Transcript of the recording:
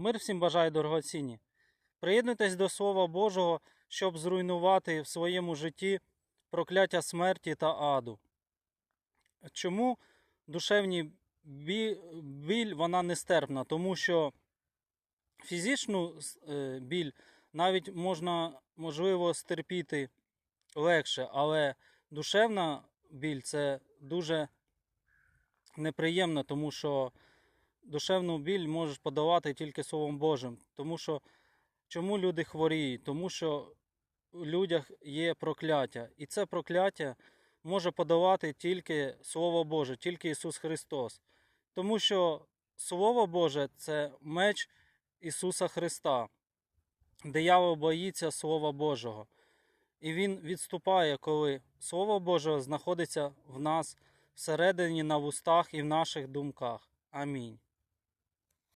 Мир всім бажаю дорогоцінні. Приєднуйтесь до Слова Божого, щоб зруйнувати в своєму житті прокляття смерті та аду. Чому душевні біль вона нестерпна? Тому що фізичну е, біль навіть можна, можливо, стерпіти легше, але душевна біль це дуже неприємно, тому що душевну біль можеш подавати тільки Словом Божим. Тому що чому люди хворіють? Тому що у людях є прокляття. І це прокляття може подавати тільки Слово Боже, тільки Ісус Христос. Тому що Слово Боже це меч Ісуса Христа. Диявол боїться Слова Божого. І він відступає, коли Слово Боже знаходиться в нас всередині на вустах і в наших думках. Амінь.